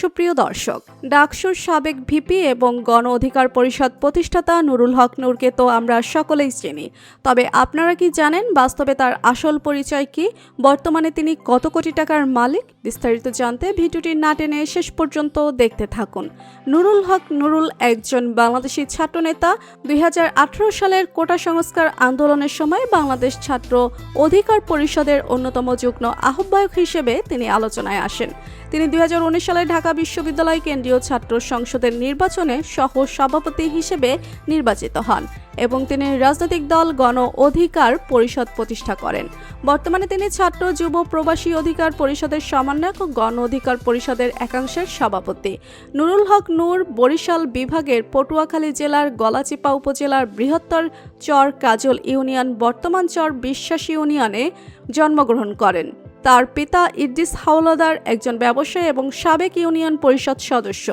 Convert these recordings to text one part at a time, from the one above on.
সুপ্রিয় দর্শক, ডাকসুর সাবেক ভিপি এবং গণ অধিকার পরিষদ প্রতিষ্ঠাতা নুরুল হক নূরকে তো আমরা সকলেই চিনি। তবে আপনারা কি জানেন বাস্তবে তার আসল পরিচয় কি? বর্তমানে তিনি কত কোটি টাকার মালিক? বিস্তারিত জানতে ভিডিওটি না টেনে শেষ পর্যন্ত দেখতে থাকুন। নুরুল হক নুরুল একজন বাংলাদেশি ছাত্রনেতা, দুই হাজার আঠারো সালের কোটা সংস্কার আন্দোলনের সময় বাংলাদেশ ছাত্র অধিকার পরিষদের অন্যতম যুগ্ম আহ্বায়ক হিসেবে তিনি আলোচনায় আসেন। তিনি দুই হাজার উনিশ সালে ঢাকা বিশ্ববিদ্যালয় কেন্দ্রীয় ছাত্র সংসদের নির্বাচনে সহ সভাপতি হিসেবে নির্বাচিত হন এবং তিনি রাজনৈতিক দল গণ অধিকার পরিষদ প্রতিষ্ঠা করেন। বর্তমানে তিনি ছাত্র, যুব, প্রবাসী অধিকার পরিষদের সমন্বয়ক ও গণ অধিকার পরিষদের একাংশের সভাপতি। নুরুল হক নূর বরিশাল বিভাগের পটুয়াখালী জেলার গলাচিপা উপজেলার বৃহত্তর চর কাজল ইউনিয়ন বর্তমান চর বিশ্বাস ইউনিয়নে জন্মগ্রহণ করেন। তার পিতা ইদ্রিস হাওলাদার, একজন ব্যবসায়ী এবং সাবেক ইউনিয়ন পরিষদ সদস্য।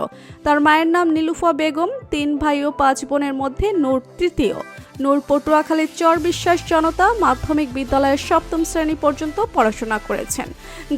তার মায়ের নাম নীলুফা বেগম, তিন ভাই ও পাঁচ বোনের মধ্যে নূর তৃতীয়। নূর পটুয়াখালীর চর বিশ্বাস জনতা মাধ্যমিক বিদ্যালয়ের সপ্তম শ্রেণি পর্যন্ত পড়াশোনা করেছেন।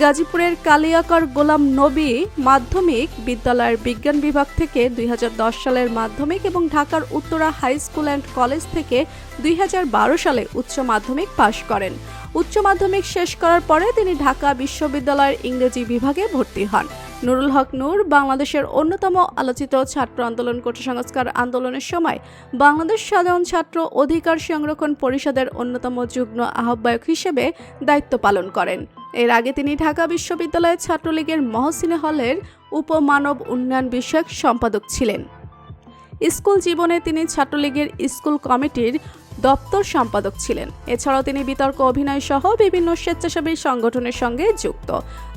গাজীপুরের কালিয়াকর গোলাম নবী মাধ্যমিক বিদ্যালয়ের বিজ্ঞান বিভাগ থেকে দুই হাজার দশ সালের মাধ্যমিক এবং ঢাকার Uttara high school and college থেকে দুই হাজার বারো সালে উচ্চ মাধ্যমিক পাশ করেন। উচ্চ মাধ্যমিক শেষ করার পরে তিনি ঢাকা বিশ্ববিদ্যালয়ের ইংরেজি বিভাগে ভর্তি হন। নুরুল হক নূর বাংলাদেশের অন্যতম আলোচিত ছাত্র আন্দোলন কোটা সংস্কার আন্দোলনের সময় বাংলাদেশ সাধারণ ছাত্র অধিকার সংরক্ষণ পরিষদের অন্যতম যুগ্ম আহ্বায়ক হিসেবে দায়িত্ব পালন করেন। এর আগে তিনি ঢাকা বিশ্ববিদ্যালয়ের ছাত্রলীগের মহসিনে হলের উপমানব উন্নয়ন বিষয়ক সম্পাদক ছিলেন। স্কুল জীবনে তিনি ছাত্রলীগের স্কুল কমিটির দপ্তর সম্পাদক ছিলেন। এছাড়াও তিনি বিতর্ক, অভিনয় সহ বিভিন্ন স্বেচ্ছাসেবী সংগঠনের সঙ্গে যুক্ত।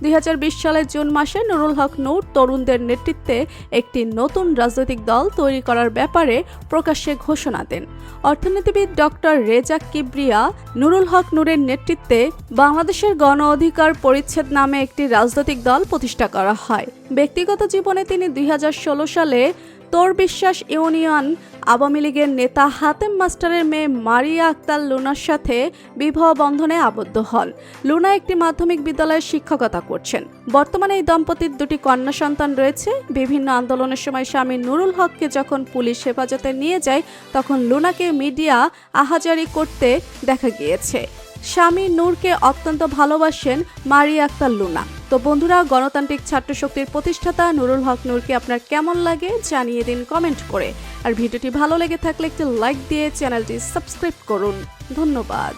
দুই হাজার বিশ সালের জুন মাসে নুরুল হক নূর তরুণদের নেতৃত্বে একটি নতুন রাজনৈতিক দল তৈরি করার ব্যাপারে প্রকাশ্যে ঘোষণা দেন। অর্থনীতিবিদ ডক্টর রেজা কিবরিয়া নুরুল হক নূরের নেতৃত্বে বাংলাদেশের গণ অধিকার পরিচ্ছেদ নামে একটি রাজনৈতিক দল প্রতিষ্ঠা করা হয়। ব্যক্তিগত জীবনে তিনি দুই হাজার ষোলো সালে তোর বিশ্বাস ইউনিয়ন আওয়ামী লীগের নেতা হাতেম মাস্টারের মেয়ে মারিয়া আক্তার লুনার সাথে বিবাহ বন্ধনে আবদ্ধ হন। লুনা একটি মাধ্যমিক বিদ্যালয়ে শিক্ষকতা করছেন। বর্তমানে এই দম্পতির দুটি কন্যা সন্তান রয়েছে। বিভিন্ন আন্দোলনের সময় স্বামী নুরুল হককে যখন পুলিশ হেফাজতে নিয়ে যায়, তখন লুনাকে মিডিয়া আহাজারি করতে দেখা গিয়েছে। স্বামী নূরকে অত্যন্ত ভালোবাসেন মারিয়া আক্তার লুনা। তো বন্ধুরা, গণতান্ত্রিক ছাত্র শক্তির প্রতিষ্ঠাতা নুরুল হক নূরকে আপনার কেমন লাগে জানিয়ে দিন কমেন্ট করে। আর ভিডিওটি ভালো লেগে থাকলে একটি লাইক দিয়ে চ্যানেলটি সাবস্ক্রাইব করুন। ধন্যবাদ।